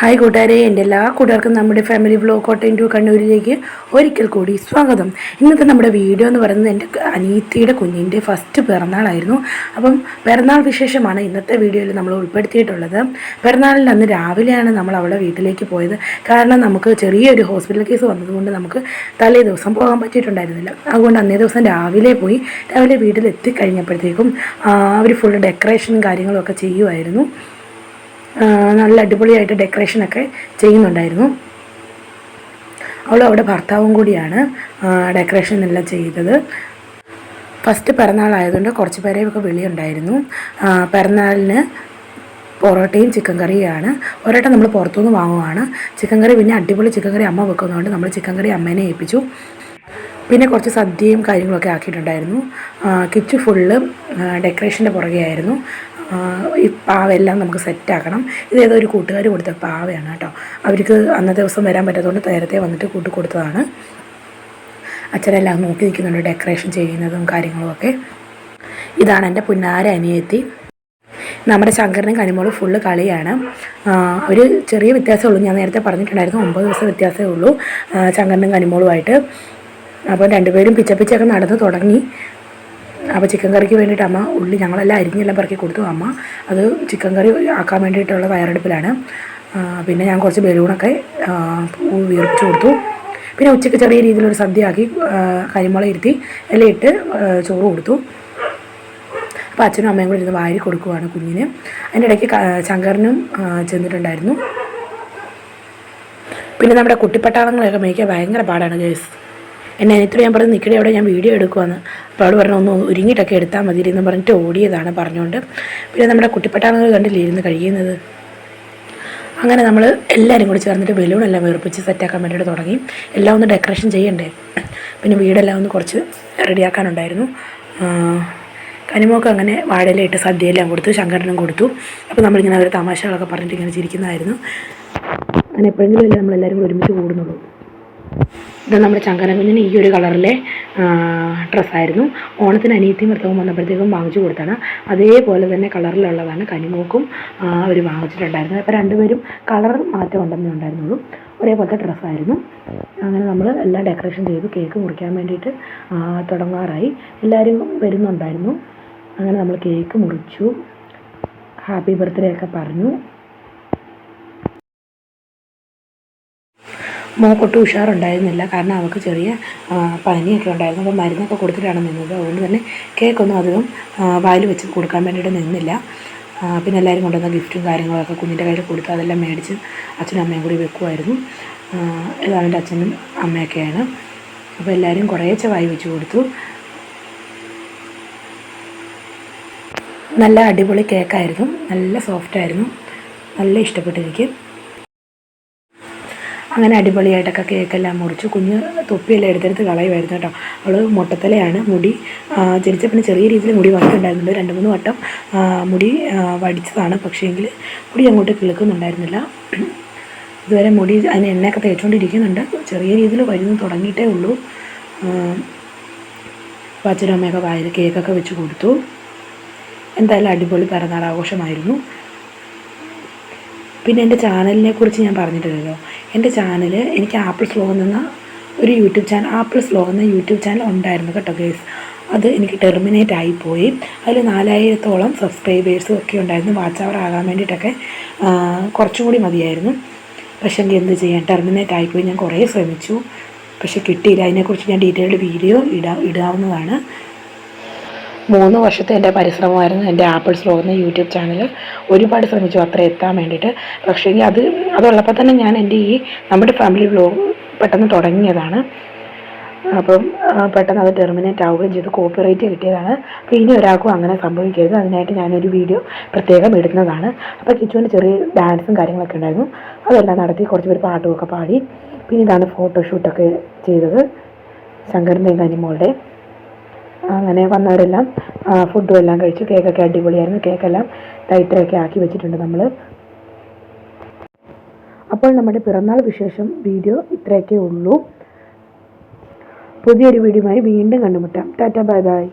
Hi കൂട്ടുകാരെ എന്റെ എല്ലാ കൂട്ടുകാർക്കും നമ്മുടെ ഫാമിലി വ്ലോഗ് കോട്ടയം ടു കണ്ണൂരിലേക്ക് ഒരിക്കൽ കൂടി സ്വാഗതം. ഇന്നത്തെ നമ്മുടെ വീഡിയോ എന്ന് പറയുന്നത് എന്റെ അനീത്തിയുടെ കുഞ്ഞിന്റെ ഫസ്റ്റ് പിറന്നാളായിരുന്നു. അപ്പം പിറന്നാൾ വിശേഷമാണ് ഇന്നത്തെ വീഡിയോയിൽ നമ്മൾ ഉൾപ്പെടുത്തിയിട്ടുള്ളത്. പിറന്നാളിൽ അന്ന് രാവിലെയാണ് നമ്മൾ അവളെ വീട്ടിലേക്ക് പോയത്. കാരണം നമുക്ക് ചെറിയൊരു ഹോസ്പിറ്റൽ കേസ് വന്നതുകൊണ്ട് നമുക്ക് തലേ ദിവസം പോകാൻ പറ്റിയിട്ടുണ്ടായിരുന്നില്ല. അതുകൊണ്ട് അന്നേ ദിവസം രാവിലെ പോയി രാവിലെ വീട്ടിൽ എത്തിക്കഴിഞ്ഞപ്പോഴത്തേക്കും അവർ ഫുൾ ഡെക്കറേഷനും കാര്യങ്ങളും ഒക്കെ ചെയ്യുമായിരുന്നു. നല്ല അടിപൊളിയായിട്ട് ഡെക്കറേഷനൊക്കെ ചെയ്യുന്നുണ്ടായിരുന്നു. അവളും അവിടെ ഭർത്താവും കൂടിയാണ് ഡെക്കറേഷൻ എല്ലാം ചെയ്തത്. ഫസ്റ്റ് പിറന്നാളായതുകൊണ്ട് കുറച്ച് പേരെയൊക്കെ വിളിയുണ്ടായിരുന്നു. പിറന്നാളിന് പൊറോട്ടയും ചിക്കൻ കറിയുമാണ്. ഒരേട്ടം നമ്മൾ പുറത്തുനിന്ന് വാങ്ങുവാണ്. ചിക്കൻ കറി പിന്നെ അടിപൊളി ചിക്കൻ കറി അമ്മ വെക്കുന്നതുകൊണ്ട് നമ്മൾ ചിക്കൻ കറി അമ്മേനെ ഏൽപ്പിച്ചു. പിന്നെ കുറച്ച് സദ്യയും കാര്യങ്ങളൊക്കെ ആക്കിയിട്ടുണ്ടായിരുന്നു. കിച്ചു ഫുള്ള് ഡെക്കറേഷന്റെ പുറകെയായിരുന്നു. ഈ പാവയെല്ലാം നമുക്ക് സെറ്റാക്കണം. ഇത് ഏതോ ഒരു കൂട്ടുകാർ കൊടുത്ത പാവയാണ് കേട്ടോ. അവർക്ക് അന്നത്തെ ദിവസം വരാൻ പറ്റാത്തതുകൊണ്ട് നേരത്തെ വന്നിട്ട് കൂട്ടി കൊടുത്തതാണ്. അച്ഛനെല്ലാം നോക്കി നിൽക്കുന്നുണ്ട് ഡെക്കറേഷൻ ചെയ്യുന്നതും കാര്യങ്ങളുമൊക്കെ ഇതാണ് എന്റെ പുന്നാര അനിയത്തി. നമ്മുടെ ശങ്കരനും കനിമോളും ഫുള്ള് കളിയാണ്. ഒരു ചെറിയ വ്യത്യാസമേ ഉള്ളൂ. ഞാൻ നേരത്തെ പറഞ്ഞിട്ടുണ്ടായിരുന്നു ഒമ്പത് ദിവസം വ്യത്യാസമേ ഉള്ളൂ ശങ്കറിനും കനിമോളുമായിട്ട്. അപ്പോൾ രണ്ടുപേരും പിച്ച പിച്ചൊക്കെ നടന്ന് തുടങ്ങി. അപ്പോൾ ചിക്കൻ കറിക്ക് വേണ്ടിയിട്ട് അമ്മ ഉള്ളി ഞങ്ങളെല്ലാം അരിഞ്ഞെല്ലാം പറക്കി കൊടുത്തു. അമ്മ അത് ചിക്കൻ കറി ആക്കാൻ വേണ്ടിയിട്ടുള്ള തയ്യാറെടുപ്പിലാണ്. പിന്നെ ഞാൻ കുറച്ച് ബലൂണൊക്കെ വീർപ്പിച്ച് കൊടുത്തു. പിന്നെ ഉച്ചയ്ക്ക് ചെറിയ രീതിയിലൊരു സദ്യ ആക്കി ആ, കരിമുള ഇരുത്തി എല്ലാം ഇട്ട് ചോറ് കൊടുത്തു. അപ്പോൾ അച്ഛനും അമ്മയും കൂടി ഇരുന്ന് വാരി കൊടുക്കുവാണ് കുഞ്ഞിന്. അതിന്റെ ഇടയ്ക്ക് ശങ്കറിനും ചെന്നിട്ടുണ്ടായിരുന്നു. പിന്നെ നമ്മുടെ കുട്ടിപ്പട്ടാളങ്ങളെയൊക്കെ മേയ്ക്കാൻ ഭയങ്കര പാടാണ് കേസ് എന്നെ അനിയത്തോട് ഞാൻ പറഞ്ഞു നിൽക്കണേ അവിടെ ഞാൻ വീഡിയോ എടുക്കുവാന്ന്. അപ്പോൾ അവിടെ പറഞ്ഞു ഒന്ന് ഒരുങ്ങിയിട്ടൊക്കെ എടുത്താൽ മതി എന്ന് പറഞ്ഞിട്ട് ഓടിയതാണ് പറഞ്ഞുകൊണ്ട് പിന്നെ നമ്മുടെ കുട്ടിപ്പട്ടാളങ്ങൾ കണ്ടില്ലേ ഇരുന്ന് കഴിയുന്നത്? അങ്ങനെ നമ്മൾ എല്ലാവരും കൂടി ചേർന്നിട്ട് ബലൂണെല്ലാം വീർപ്പിച്ച് സെറ്റാക്കാൻ വേണ്ടിയിട്ട് തുടങ്ങി. എല്ലാം ഒന്ന് ഡെക്കറേഷൻ ചെയ്യണ്ടേ? പിന്നെ വീടെല്ലാം ഒന്ന് കുറച്ച് റെഡിയാക്കാനുണ്ടായിരുന്നു കനിമോക്ക് അങ്ങനെ വാഴയിലിട്ട് സദ്യയെല്ലാം കൊടുത്തു ശങ്കരനും കൊടുത്തു. അപ്പോൾ നമ്മളിങ്ങനെ അവർ തമാശകളൊക്കെ പറഞ്ഞിട്ട് ഇങ്ങനെ ചിരിക്കുന്നതായിരുന്നു. അങ്ങനെ എപ്പോഴെങ്കിലും അല്ലേ നമ്മളെല്ലാവരും കൂടി ഒരുമിച്ച് കൂടുന്നുള്ളൂ. ഇത് നമ്മുടെ ചങ്കന കുഞ്ഞിന് ഈ ഒരു കളറിലെ ഡ്രസ്സായിരുന്നു. ഓണത്തിന് അനിയത്തിയും വൃത്തവും വന്നപ്പോഴത്തേക്കും വാങ്ങിച്ചു കൊടുത്താണ്. അതേപോലെ തന്നെ കളറിലുള്ളതാണ് കനിമോക്കും അവർ വാങ്ങിച്ചിട്ടുണ്ടായിരുന്നത്. അപ്പോൾ രണ്ടുപേരും കളർ മാറ്റം ഉണ്ടെന്നേ ഉണ്ടായിരുന്നുള്ളൂ. ഒരേപോലത്തെ ഡ്രസ്സായിരുന്നു. അങ്ങനെ നമ്മൾ എല്ലാം ഡെക്കറേഷൻ ചെയ്തു കേക്ക് മുറിക്കാൻ വേണ്ടിയിട്ട് തുടങ്ങാറായി. എല്ലാവരും വരുന്നുണ്ടായിരുന്നു. അങ്ങനെ നമ്മൾ കേക്ക് മുറിച്ചു. ഹാപ്പി ബർത്ത്ഡേ ഒക്കെ പറഞ്ഞു. മോക്കൊട്ടും ഉഷാറുണ്ടായിരുന്നില്ല. കാരണം അവൾക്ക് ചെറിയ പനിയൊക്കെ ഉണ്ടായിരുന്നു. അപ്പോൾ മരുന്നൊക്കെ കൊടുത്തിട്ടാണ് നിന്നത്. അതുകൊണ്ട് തന്നെ കേക്കൊന്നും അധികം വായിൽ വെച്ച് കൊടുക്കാൻ വേണ്ടിയിട്ട് നിന്നില്ല. പിന്നെ എല്ലാവരും കൊണ്ടുവന്ന ഗിഫ്റ്റും കാര്യങ്ങളൊക്കെ കുഞ്ഞിന്റെ കയ്യിൽ കൊടുത്ത് അതെല്ലാം മേടിച്ച് അച്ഛനും അമ്മയും കൂടി വെക്കുമായിരുന്നു. ഇതാണ് എന്റെ അച്ഛനും അമ്മയൊക്കെയാണ്. അപ്പോൾ എല്ലാവരും കുറേശ്ശെ വായി വെച്ച് കൊടുത്തു. നല്ല അടിപൊളി കേക്കായിരുന്നു. നല്ല സോഫ്റ്റായിരുന്നു. നല്ല ഇഷ്ടപ്പെട്ടിരിക്കും. അങ്ങനെ അടിപൊളിയായിട്ടൊക്കെ കേക്കെല്ലാം മുറിച്ച്. കുഞ്ഞ് തൊപ്പിയെല്ലാം എടുത്തെടുത്ത് കളയുമായിരുന്നു കേട്ടോ. അവൾ മുട്ടത്തലയാണ് മുടി ജനിച്ച പിന്നെ ചെറിയ രീതിയിൽ മുടി വന്നിട്ടുണ്ടായിരുന്നുള്ളൂ. രണ്ട് മൂന്ന് വട്ടം മുടി വടിച്ചതാണ്. പക്ഷേങ്കിൽ മുടി അങ്ങോട്ട് കിളുക്കുന്നുണ്ടായിരുന്നില്ല. ഇതുവരെ മുടി അതിന് എണ്ണയൊക്കെ തേച്ചുകൊണ്ടിരിക്കുന്നുണ്ട് ചെറിയ രീതിയിൽ വരുന്നു തുടങ്ങിയിട്ടേ ഉള്ളൂ. അപ്പോൾ അച്ഛനും വായിൽ കേക്കൊക്കെ വെച്ച് കൊടുത്തു. എന്തായാലും അടിപൊളി പിറന്നാൾ ആഘോഷമായിരുന്നു പിന്നെ എന്റെ ചാനലിനെ കുറിച്ച് ഞാൻ പറഞ്ഞിട്ടില്ലല്ലോ. എന്റെ ചാനൽ എനിക്ക് ആപ്പിൾ സ്ലോ എന്ന ഒരു യൂട്യൂബ് ചാനൽ ആപ്പിൾ സ്ലോ എന്ന യൂട്യൂബ് ചാനൽ ഉണ്ടായിരുന്നു കേട്ടോ ഗേസ് അത് എനിക്ക് ടെർമിനേറ്റ് ആയിപ്പോയി അതിൽ നാലായിരത്തോളം സബ്സ്ക്രൈബേഴ്സും ഒക്കെ ഉണ്ടായിരുന്നു. വാച്ച് അവർ ആകാൻ വേണ്ടിയിട്ടൊക്കെ കുറച്ചും കൂടി മതിയായിരുന്നു. പക്ഷേ എനിക്ക് എന്ത് ചെയ്യാൻ ടെർമിനേറ്റ് ആയിപ്പോയി ഞാൻ കുറേ ശ്രമിച്ചു. പക്ഷെ കിട്ടിയില്ല. അതിനെക്കുറിച്ച് ഞാൻ ഡീറ്റെയിൽഡ് വീഡിയോ ഇടാ ഇടാവുന്നതാണ്. മൂന്ന് വർഷത്തെ എന്റെ പരിശ്രമമായിരുന്നു എന്റെ ആപ്പിൾ സ്ലോ എന്ന യൂട്യൂബ് ചാനൽ ഒരുപാട് ശ്രമിച്ചു അത്ര എത്താൻ വേണ്ടിയിട്ട്. പക്ഷേ അത് അതുള്ളപ്പോൾ തന്നെ ഞാൻ എന്റെ ഈ നമ്മുടെ ഫാമിലി വ്ലോഗ് പെട്ടെന്ന് തുടങ്ങിയതാണ്. അപ്പം പെട്ടെന്ന് അത് ടെർമിനേറ്റ് ആവുകയും ചെയ്തു കോപ്പിറൈറ്റ് കിട്ടിയതാണ്. അപ്പോൾ ഇനി ഒരാൾക്കും അങ്ങനെ സംഭവിക്കരുത്. അതിനായിട്ട് ഞാനൊരു വീഡിയോ പ്രത്യേകം ഇടുന്നതാണ്. അപ്പോൾ കിച്ചുവിന്റെ ചെറിയ ഡാൻസും കാര്യങ്ങളൊക്കെ ഉണ്ടായിരുന്നു. അതെല്ലാം നടത്തി കുറച്ച് പേര് പാട്ടുമൊക്കെ പാടി. പിന്നെ ഇതാണ് ഫോട്ടോഷൂട്ടൊക്കെ ചെയ്തത്. ശങ്കറിന്റെയും കനിമോളുടെ അങ്ങനെ വന്നവരെല്ലാം ഫുഡും എല്ലാം കഴിച്ചു കേക്കൊക്കെ അടിപൊളിയായിരുന്നു. കേക്കെല്ലാം ലൈറ്ററൊക്കെ ആക്കി വെച്ചിട്ടുണ്ട് നമ്മൾ അപ്പോൾ നമ്മുടെ പിറന്നാൾ വിശേഷം വീഡിയോ ഇത്രയൊക്കെ ഉള്ളൂ. പുതിയൊരു വീഡിയോയുമായി വീണ്ടും കണ്ടുമുട്ടാം. Tata bye bye.